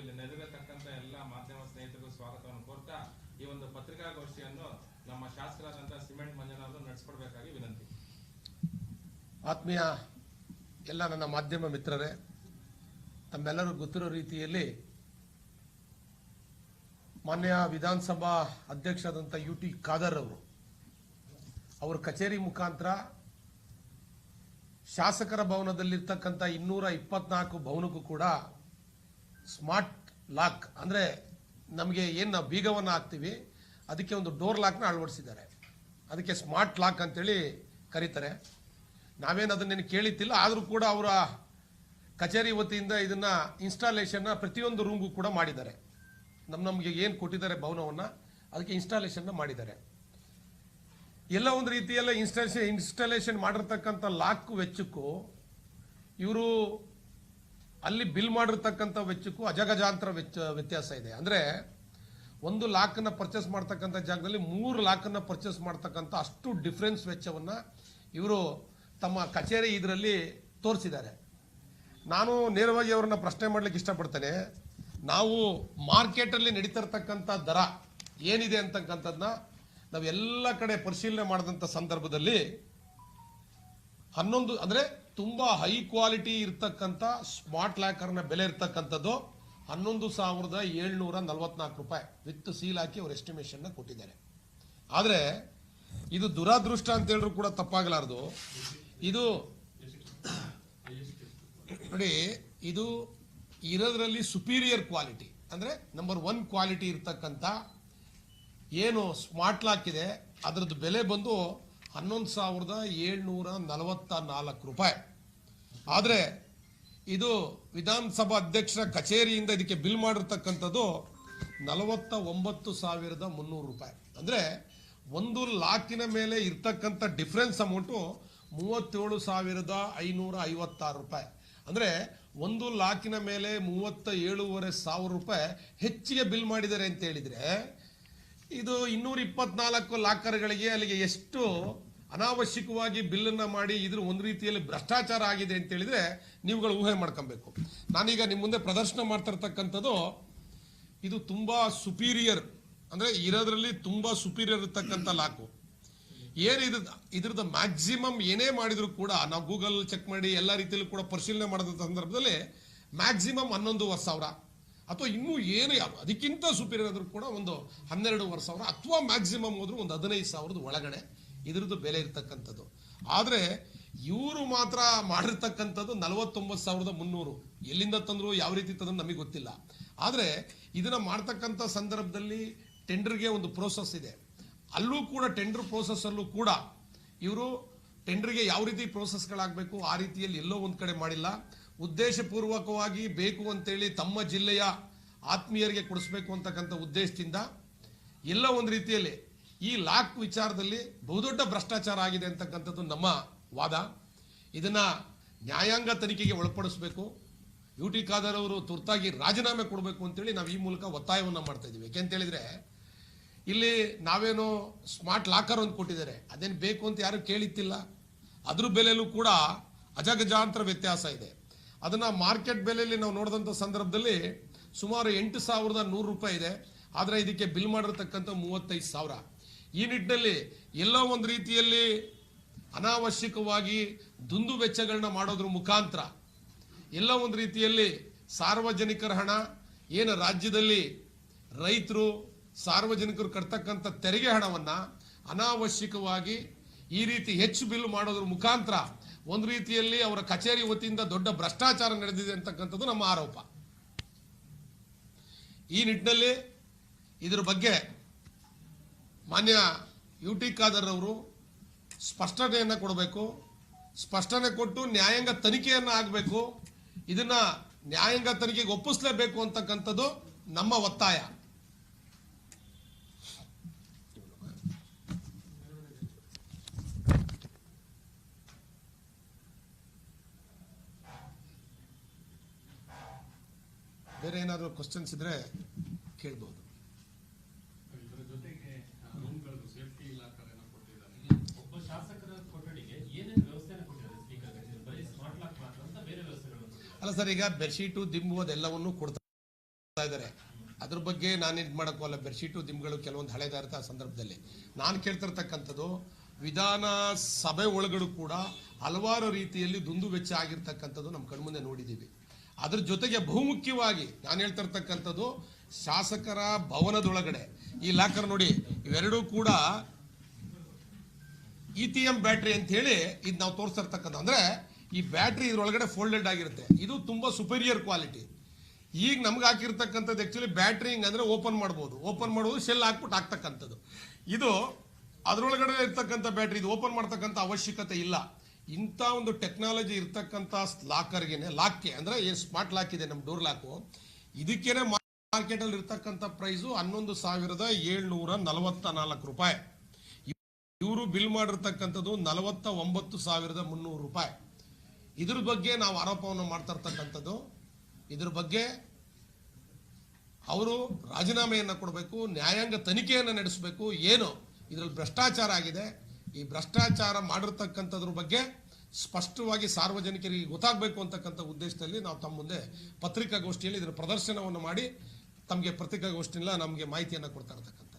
ಇಲ್ಲಿ ನೆರೆದಿರತಕ್ಕಂಥ ಎಲ್ಲ ಮಾಧ್ಯಮ ಸ್ನೇಹಿತರಿಗೂ ಸ್ವಾಗತವನ್ನು ಕೋರ್ತಾ ಈ ಒಂದು ಪತ್ರಿಕಾಗೋಷ್ಠಿಯನ್ನು ನಮ್ಮ ಶಾಸಕರಾದಂತಹ ಸಿಮೆಂಟ್ ಮಂಜನವರು ನಡೆಸ್ಕೊಡ್ಬೇಕಾಗಿ ವಿನಂತಿ. ಆತ್ಮೀಯ ಎಲ್ಲ ನನ್ನ ಮಾಧ್ಯಮ ಮಿತ್ರರೇ, ತಮ್ಮೆಲ್ಲರೂ ಗೊತ್ತಿರೋ ರೀತಿಯಲ್ಲಿ ಮಾನ್ಯ ವಿಧಾನಸಭಾ ಅಧ್ಯಕ್ಷರಾದಂಥ ಯು ಟಿ ಖಾದರ್ ಅವರು, ಅವರ ಕಚೇರಿ ಮುಖಾಂತರ ಶಾಸಕರ ಭವನದಲ್ಲಿರ್ತಕ್ಕಂಥ ಇನ್ನೂರ ಇಪ್ಪತ್ನಾಲ್ಕು ಭವನಕ್ಕೂ ಕೂಡ ಸ್ಮಾರ್ಟ್ ಲಾಕ್ ಅಂದರೆ ನಮಗೆ ಏನು ನಾವು ಬೀಗವನ್ನು ಹಾಕ್ತೀವಿ, ಅದಕ್ಕೆ ಒಂದು ಡೋರ್ ಲಾಕ್ನ ಅಳವಡಿಸಿದ್ದಾರೆ. ಅದಕ್ಕೆ ಸ್ಮಾರ್ಟ್ ಲಾಕ್ ಅಂತೇಳಿ ಕರೀತಾರೆ. ನಾವೇನು ಅದನ್ನೇನು ಕೇಳಿತ್ತಿಲ್ಲ, ಆದರೂ ಕೂಡ ಅವರ ಕಚೇರಿ ವತಿಯಿಂದ ಇದನ್ನು ಇನ್ಸ್ಟಾಲೇಷನ್ನ ಪ್ರತಿಯೊಂದು ರೂಮ್ಗೂ ಕೂಡ ಮಾಡಿದ್ದಾರೆ. ನಮ್ಮ ನಮಗೆ ಏನು ಕೊಟ್ಟಿದ್ದಾರೆ ಭವನವನ್ನು, ಅದಕ್ಕೆ ಇನ್ಸ್ಟಾಲೇಷನ್ನ ಮಾಡಿದ್ದಾರೆ. ಎಲ್ಲ ಒಂದು ರೀತಿಯಲ್ಲ ಇನ್ಸ್ಟಾಲೇಷನ್ ಇನ್ಸ್ಟಾಲೇಷನ್ ಮಾಡಿರ್ತಕ್ಕಂಥ ಲಾಕ್ ವೆಚ್ಚಕ್ಕೂ ಇವರು ಅಲ್ಲಿ ಬಿಲ್ ಮಾಡಿರ್ತಕ್ಕಂಥ ವೆಚ್ಚಕ್ಕೂ ಅಜಗಜಾಂತರ ವೆಚ್ಚ, ವ್ಯತ್ಯಾಸ ಇದೆ. ಅಂದರೆ ಒಂದು ಲಾಕನ್ನು ಪರ್ಚೇಸ್ ಮಾಡ್ತಕ್ಕಂಥ ಜಾಗದಲ್ಲಿ ಮೂರು ಲಾಕನ್ನು ಪರ್ಚೇಸ್ ಮಾಡ್ತಕ್ಕಂಥ ಅಷ್ಟು ಡಿಫ್ರೆನ್ಸ್ ವೆಚ್ಚವನ್ನು ಇವರು ತಮ್ಮ ಕಚೇರಿ ಇದರಲ್ಲಿ ತೋರಿಸಿದ್ದಾರೆ. ನಾನು ನೇರವಾಗಿ ಅವ್ರನ್ನ ಪ್ರಶ್ನೆ ಮಾಡ್ಲಿಕ್ಕೆ ಇಷ್ಟಪಡ್ತೇನೆ. ನಾವು ಮಾರ್ಕೆಟಲ್ಲಿ ನಡೀತಿರ್ತಕ್ಕಂಥ ದರ ಏನಿದೆ ಅಂತಕ್ಕಂಥದ್ದನ್ನ ನಾವು ಎಲ್ಲ ಕಡೆ ಪರಿಶೀಲನೆ ಮಾಡಿದಂಥ ಸಂದರ್ಭದಲ್ಲಿ ಹನ್ನೊಂದು ಅಂದ್ರೆ ತುಂಬಾ ಹೈ ಕ್ವಾಲಿಟಿ ಇರ್ತಕ್ಕಂಥ ಸ್ಮಾರ್ಟ್ ಲ್ಯಾಕರ್ನ ಬೆಲೆ ಇರ್ತಕ್ಕಂಥದ್ದು ಹನ್ನೊಂದು ಸಾವಿರದ ಏಳ್ನೂರ ನಲವತ್ನಾಲ್ಕು ರೂಪಾಯಿ ವಿತ್ ಸೀಲ್ ಹಾಕಿ ಅವ್ರ ಎಸ್ಟಿಮೇಷನ್ನ ಕೊಟ್ಟಿದ್ದಾರೆ. ಆದ್ರೆ ಇದು ದುರಾದೃಷ್ಟ ಅಂತ ಹೇಳಿದ್ರು ಕೂಡ ತಪ್ಪಾಗಲಾರದು. ಇದು ನೋಡಿ, ಇದು ಇರೋದ್ರಲ್ಲಿ ಸುಪೀರಿಯರ್ ಕ್ವಾಲಿಟಿ ಅಂದ್ರೆ ನಂಬರ್ ಒನ್ ಕ್ವಾಲಿಟಿ ಇರ್ತಕ್ಕಂಥ ಏನು ಸ್ಮಾರ್ಟ್ ಲಾಕ್ ಇದೆ, ಅದರದ್ದು ಬೆಲೆ ಬಂದು ಹನ್ನೊಂದು ಸಾವಿರದ ಏಳ್ನೂರ ನಲವತ್ತ ನಾಲ್ಕು ರೂಪಾಯಿ. ಆದರೆ ಇದು ವಿಧಾನಸಭಾ ಅಧ್ಯಕ್ಷರ ಕಚೇರಿಯಿಂದ ಇದಕ್ಕೆ ಬಿಲ್ ಮಾಡಿರ್ತಕ್ಕಂಥದ್ದು ನಲವತ್ತ ಒಂಬತ್ತು ಸಾವಿರದ ಮುನ್ನೂರು ರೂಪಾಯಿ. ಅಂದರೆ ಒಂದು ಲಾಕಿನ ಮೇಲೆ ಇರ್ತಕ್ಕಂಥ ಡಿಫ್ರೆನ್ಸ್ ಅಮೌಂಟು ಮೂವತ್ತೇಳು ಸಾವಿರದ ಐನೂರ ಐವತ್ತಾರು ರೂಪಾಯಿ. ಅಂದರೆ ಒಂದು ಲಾಕಿನ ಮೇಲೆ ಮೂವತ್ತ ಏಳುವರೆ ಸಾವಿರ ರೂಪಾಯಿ ಹೆಚ್ಚಿಗೆ ಬಿಲ್ ಮಾಡಿದ್ದಾರೆ ಅಂತ ಹೇಳಿದರೆ, ಇದು ಇನ್ನೂರ ಇಪ್ಪತ್ನಾಲ್ಕು ಲಾಕರ್ಗಳಿಗೆ ಅಲ್ಲಿಗೆ ಎಷ್ಟು ಅನಾವಶ್ಯಕವಾಗಿ ಬಿಲ್ಲನ್ನು ಮಾಡಿ ಇದ್ರ ಒಂದು ರೀತಿಯಲ್ಲಿ ಭ್ರಷ್ಟಾಚಾರ ಆಗಿದೆ ಅಂತ ಹೇಳಿದ್ರೆ ನೀವುಗಳು ಊಹೆ ಮಾಡ್ಕೊಬೇಕು. ನಾನೀಗ ನಿಮ್ಮ ಮುಂದೆ ಪ್ರದರ್ಶನ ಮಾಡ್ತಿರ್ತಕ್ಕಂಥದ್ದು ಇದು ತುಂಬ ಸುಪೀರಿಯರ್ ಅಂದ್ರೆ ಇರೋದ್ರಲ್ಲಿ ತುಂಬಾ ಸುಪೀರಿಯರ್ ಇರ್ತಕ್ಕಂಥ ಲಾಕು. ಏನು ಇದು ಇದ್ರದ್ದು ಮ್ಯಾಕ್ಸಿಮಮ್ ಏನೇ ಮಾಡಿದ್ರು ಕೂಡ, ನಾವು ಗೂಗಲ್ ಚೆಕ್ ಮಾಡಿ ಎಲ್ಲ ರೀತಿಯಲ್ಲೂ ಕೂಡ ಪರಿಶೀಲನೆ ಮಾಡಿದ ಸಂದರ್ಭದಲ್ಲಿ ಮ್ಯಾಕ್ಸಿಮಮ್ ಹನ್ನೊಂದುವರೆ ಸಾವಿರ. ಅಥವಾ ಇನ್ನೂ ಏನು ಯಾವ, ಅದಕ್ಕಿಂತ ಸುಪೀರಿಯರ್ ಆದರೂ ಕೂಡ ಒಂದು ಹನ್ನೆರಡೂವರೆ ಸಾವಿರ, ಅಥವಾ ಮ್ಯಾಕ್ಸಿಮಮ್ ಹೋದರೂ ಒಂದು ಹದಿನೈದು ಸಾವಿರದ ಒಳಗಡೆ. ಇದ್ರದ್ದು ಬೆಲೆ ಇರ್ತಕ್ಕಂಥದ್ದು. ಆದರೆ ಇವರು ಮಾತ್ರ ಮಾಡಿರ್ತಕ್ಕಂಥದ್ದು ನಲವತ್ತೊಂಬತ್ತು ಸಾವಿರದ ಮುನ್ನೂರು. ಎಲ್ಲಿಂದ ತಂದ್ರು, ಯಾವ ರೀತಿ ತಂದ್ರು ನಮಗೆ ಗೊತ್ತಿಲ್ಲ. ಆದರೆ ಇದನ್ನ ಮಾಡ್ತಕ್ಕಂಥ ಸಂದರ್ಭದಲ್ಲಿ ಟೆಂಡರ್ಗೆ ಒಂದು ಪ್ರೋಸೆಸ್ ಇದೆ. ಅಲ್ಲೂ ಕೂಡ ಟೆಂಡರ್ ಪ್ರೋಸೆಸ್ ಅಲ್ಲೂ ಕೂಡ ಇವರು ಟೆಂಡರ್ಗೆ ಯಾವ ರೀತಿ ಪ್ರೋಸೆಸ್ಗಳಾಗಬೇಕು ಆ ರೀತಿಯಲ್ಲಿ ಎಲ್ಲೋ ಒಂದು ಕಡೆ ಮಾಡಿಲ್ಲ. ಉದ್ದೇಶಪೂರ್ವಕವಾಗಿ ಬೇಕು ಅಂತೇಳಿ ತಮ್ಮ ಜಿಲ್ಲೆಯ ಆತ್ಮೀಯರಿಗೆ ಕೊಡಿಸ್ಬೇಕು ಅಂತಕ್ಕಂಥ ಉದ್ದೇಶದಿಂದ ಎಲ್ಲ ಒಂದು ರೀತಿಯಲ್ಲಿ ಈ ಲಾಕ್ ವಿಚಾರದಲ್ಲಿ ಬಹುದೊಡ್ಡ ಭ್ರಷ್ಟಾಚಾರ ಆಗಿದೆ ಅಂತಕ್ಕಂಥದ್ದು ನಮ್ಮ ವಾದ. ಇದನ್ನ ನ್ಯಾಯಾಂಗ ತನಿಖೆಗೆ ಒಳಪಡಿಸಬೇಕು. ಯು ಟಿ ಖಾದರ್ ಅವರು ತುರ್ತಾಗಿ ರಾಜೀನಾಮೆ ಕೊಡಬೇಕು ಅಂತೇಳಿ ನಾವು ಈ ಮೂಲಕ ಒತ್ತಾಯವನ್ನು ಮಾಡ್ತಾ ಇದ್ದೀವಿ. ಯಾಕೆಂತ ಹೇಳಿದ್ರೆ, ಇಲ್ಲಿ ನಾವೇನೋ ಸ್ಮಾರ್ಟ್ ಲಾಕರ್ ಒಂದು ಕೊಟ್ಟಿದ್ದಾರೆ. ಅದೇನು ಬೇಕು ಅಂತ ಯಾರು ಕೇಳಿತ್ತಿಲ್ಲ. ಅದ್ರ ಬೆಲೆಯಲ್ಲೂ ಕೂಡ ಅಜಗಜಾಂತರ ವ್ಯತ್ಯಾಸ ಇದೆ. ಅದನ್ನ ಮಾರ್ಕೆಟ್ ಬೆಲೆಯಲ್ಲಿ ನಾವು ನೋಡಿದಂಥ ಸಂದರ್ಭದಲ್ಲಿ ಸುಮಾರು ಎಂಟು ಸಾವಿರದ ನೂರು ರೂಪಾಯಿ ಇದೆ. ಆದರೆ ಇದಕ್ಕೆ ಬಿಲ್ ಮಾಡಿರ್ತಕ್ಕಂಥ ಮೂವತ್ತೈದು ಸಾವಿರ. ಈ ನಿಟ್ಟಿನಲ್ಲಿ ಎಲ್ಲ ಒಂದು ರೀತಿಯಲ್ಲಿ ಅನಾವಶ್ಯಕವಾಗಿ ದುಂದು ವೆಚ್ಚಗಳನ್ನ ಮಾಡೋದ್ರ ಮುಖಾಂತರ, ಎಲ್ಲ ಒಂದು ರೀತಿಯಲ್ಲಿ ಸಾರ್ವಜನಿಕರ ಹಣ, ಏನು ರಾಜ್ಯದಲ್ಲಿ ರೈತರು, ಸಾರ್ವಜನಿಕರು ಕಟ್ತಕ್ಕಂಥ ತೆರಿಗೆ ಹಣವನ್ನು ಅನಾವಶ್ಯಕವಾಗಿ ಈ ರೀತಿ ಹೆಚ್ಚು ಬಿಲ್ ಮಾಡೋದ್ರ ಮುಖಾಂತರ ಒಂದು ರೀತಿಯಲ್ಲಿ ಅವರ ಕಚೇರಿ ವತಿಯಿಂದ ದೊಡ್ಡ ಭ್ರಷ್ಟಾಚಾರ ನಡೆದಿದೆ ಅಂತಕ್ಕಂಥದ್ದು ನಮ್ಮ ಆರೋಪ. ಈ ನಿಟ್ಟಿನಲ್ಲಿ ಇದರ ಬಗ್ಗೆ ಮಾನ್ಯ ಯು ಟಿ ಖಾದರ್ ಅವರು ಸ್ಪಷ್ಟತೆಯನ್ನು ಕೊಡಬೇಕು. ಸ್ಪಷ್ಟನೆ ಕೊಟ್ಟು ನ್ಯಾಯಾಂಗ ತನಿಖೆಯನ್ನು ಆಗಬೇಕು. ಇದನ್ನು ನ್ಯಾಯಾಂಗ ತನಿಖೆಗೆ ಒಪ್ಪಿಸಲೇಬೇಕು ಅಂತಕ್ಕಂಥದ್ದು ನಮ್ಮ ಒತ್ತಾಯ. ಬೇರೆ ಏನಾದರೂ ಕ್ವಶನ್ಸ್ ಇದ್ರೆ ಕೇಳ್ಬೋದು. ಅಲ್ಲ ಸರ್, ಈಗ ಬೆಡ್ಶೀಟು, ದಿಂಬು ಅದೆಲ್ಲವನ್ನು ಕೊಡ್ತಾ ಇದ್ದಾರೆ. ಅದ್ರ ಬಗ್ಗೆ ನಾನು ಇದು ಮಾಡೋಕ್ಕಲ್ಲ ಬೆಡ್ಶೀಟು, ದಿಂಬುಗಳು ಕೆಲವೊಂದು ಹಳೆದಾರ್ಥ ಆ ಸಂದರ್ಭದಲ್ಲಿ. ನಾನು ಕೇಳ್ತಿರ್ತಕ್ಕಂಥದ್ದು, ವಿಧಾನ ಸಭೆ ಒಳಗಡೆ ಕೂಡ ಹಲವಾರು ರೀತಿಯಲ್ಲಿ ದುಂದು ವೆಚ್ಚ ಆಗಿರ್ತಕ್ಕಂಥದ್ದು ನಮ್ಮ ಕಣ್ಮುಂದೆ ನೋಡಿದ್ದೀವಿ ಅದ್ರ ಜೊತೆಗೆ ಬಹುಮುಖ್ಯವಾಗಿ ನಾನು ಹೇಳ್ತಿರ್ತಕ್ಕಂಥದ್ದು, ಶಾಸಕರ ಭವನದೊಳಗಡೆ. ಈ ಲಾಕರ್ ನೋಡಿ, ಇವೆರಡೂ ಕೂಡ ಇ ಟಿ ಎಂ ಬ್ಯಾಟ್ರಿ ಅಂತ ಹೇಳಿ ಇದು ನಾವು ತೋರಿಸ್ತಿರ್ತಕ್ಕಂಥ ಅಂದ್ರೆ ಈ ಬ್ಯಾಟ್ರಿ ಇದ್ರೊಳಗಡೆ ಫೋಲ್ಡೆಡ್ ಆಗಿರುತ್ತೆ. ಇದು ತುಂಬಾ ಸುಪೀರಿಯರ್ ಕ್ವಾಲಿಟಿ ಈಗ ನಮ್ಗೆ ಹಾಕಿರ್ತಕ್ಕಂಥದ್ದು ಆ್ಯಕ್ಚುಲಿ ಬ್ಯಾಟ್ರಿ ಹಿಂಗೆ ಅಂದ್ರೆ ಓಪನ್ ಮಾಡ್ಬೋದು. ಓಪನ್ ಮಾಡೋದು ಶೆಲ್ ಹಾಕ್ಬಿಟ್ಟು ಹಾಕ್ತಕ್ಕಂಥದ್ದು. ಇದು ಅದರೊಳಗಡೆ ಇರ್ತಕ್ಕಂಥ ಬ್ಯಾಟ್ರಿ, ಇದು ಓಪನ್ ಮಾಡ್ತಕ್ಕಂಥ ಅವಶ್ಯಕತೆ ಇಲ್ಲ. ಇಂಥ ಒಂದು ಟೆಕ್ನಾಲಜಿ ಇರ್ತಕ್ಕಂಥ ಲಾಕರ್ಗೆ ಲಾಕ್ಗೆ ಅಂದ್ರೆ ಏನು ಸ್ಮಾರ್ಟ್ ಲಾಕ್ ಇದೆ ನಮ್ಮ ಡೋರ್ ಲಾಕು ಇದಕ್ಕೇನೆ ಮಾರ್ಕೆಟ್ ಅಲ್ಲಿ ಇರ್ತಕ್ಕಂಥ ಪ್ರೈಸು ಹನ್ನೊಂದು ಸಾವಿರದ ಏಳ್ನೂರ ನಲವತ್ತ ನಾಲ್ಕು ರೂಪಾಯಿ. ಇವರು ಬಿಲ್ ಮಾಡಿರ್ತಕ್ಕಂಥದ್ದು ನಲವತ್ತ ಒಂಬತ್ತು ಸಾವಿರದ ಮುನ್ನೂರು ರೂಪಾಯಿ. ಇದ್ರ ಬಗ್ಗೆ ನಾವು ಆರೋಪವನ್ನು ಮಾಡ್ತಾ ಇರ್ತಕ್ಕಂಥದ್ದು, ಇದ್ರ ಬಗ್ಗೆ ಅವರು ರಾಜೀನಾಮೆಯನ್ನು ಕೊಡಬೇಕು, ನ್ಯಾಯಾಂಗ ತನಿಖೆಯನ್ನು ನಡೆಸಬೇಕು, ಏನು ಇದರಲ್ಲಿ ಭ್ರಷ್ಟಾಚಾರ ಆಗಿದೆ. ಈ ಭ್ರಷ್ಟಾಚಾರ ಮಾಡಿರ್ತಕ್ಕಂಥದ್ರ ಬಗ್ಗೆ ಸ್ಪಷ್ಟವಾಗಿ ಸಾರ್ವಜನಿಕರಿಗೆ ಗೊತ್ತಾಗಬೇಕು ಅಂತಕ್ಕಂಥ ಉದ್ದೇಶದಲ್ಲಿ ನಾವು ತಮ್ಮ ಮುಂದೆ ಪತ್ರಿಕಾಗೋಷ್ಠಿಯಲ್ಲಿ ಇದರ ಪ್ರದರ್ಶನವನ್ನು ಮಾಡಿ, ತಮಗೆ ಪತ್ರಿಕಾಗೋಷ್ಠಿಯಲ್ಲ ನಮಗೆ ಮಾಹಿತಿಯನ್ನು ಕೊಡ್ತಾ ಇರ್ತಕ್ಕಂಥ